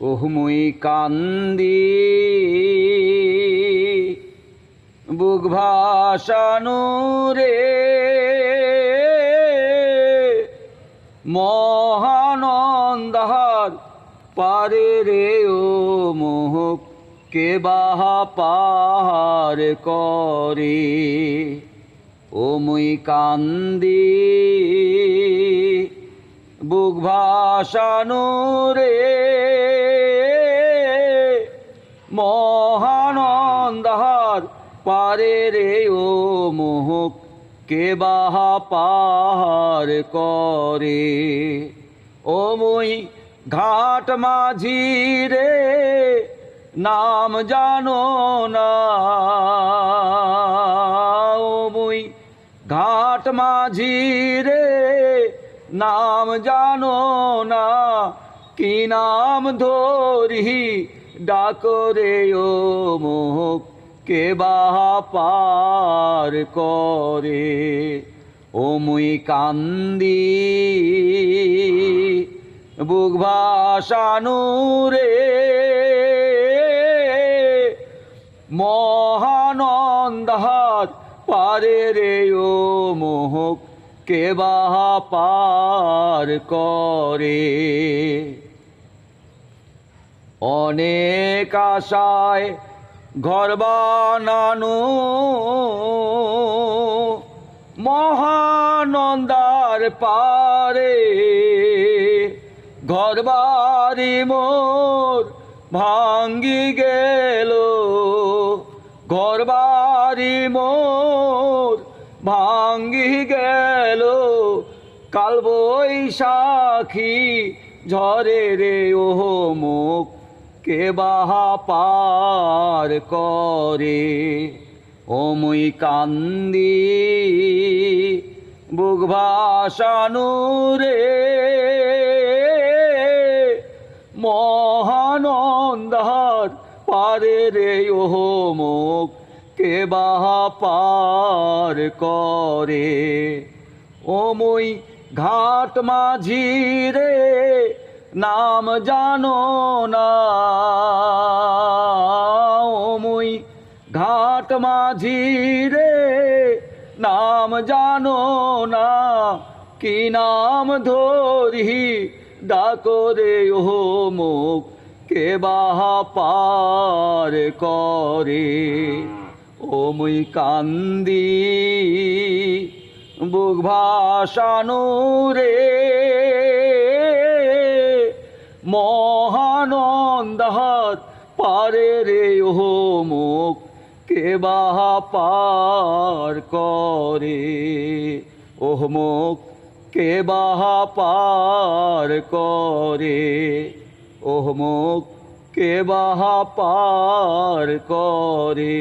ওহ মুই কান্দি। বুক ভাসানু রে। মহানন্দার পারে রে ও মোহক কে বাহা পাহার করে। ও মুই কান্দি। বুক ভাসানু রে। মহানন্দার পারে রে ও মোহক, কে বাহা পাহার করে? ও মুই ঘাট মাঝি রে, নাম জানো না। ও মুই ঘাট মাঝি রে, নাম জানো না। কি নাম ধরি ডাকরে ও মোহক কে পার করে? ও মুই কান্দি, বুক ভাসানু রে। মহানন্দার পারে রে ও মোহক কে বাহা পার করে? অনেক আশায় ঘর বানানো। মহানন্দার পারে ঘর বাড়ি মোর ভাঙ্গি গেল। ঘর বাড়ি মোর ভাঙ্গি গেল। কাল বৈশাখী ঝরে রে ও মুখ কে বাহা পার করে? ও মুই কান্দি, বুক ভাসানু রে। মহানন্দার পারে রে ও মুখ কে বাহা পার করে? ও মুই ঘাট মাঝি রে। নাম জানো না। মুই ঘাট মাঝি রে, নাম জানো না। কি নাম ধরি ডাকো রে ও মুখ কে বাহা পার করে। ও মুই কান্দি, বুক ভাসানু রে। মহানন্দার পারে রে, ওহ মুখ, কে বাহা পার করে? ওহ মুখ, কে বাহা পার করে? ওহ মুখ, কে বাহা পার করে?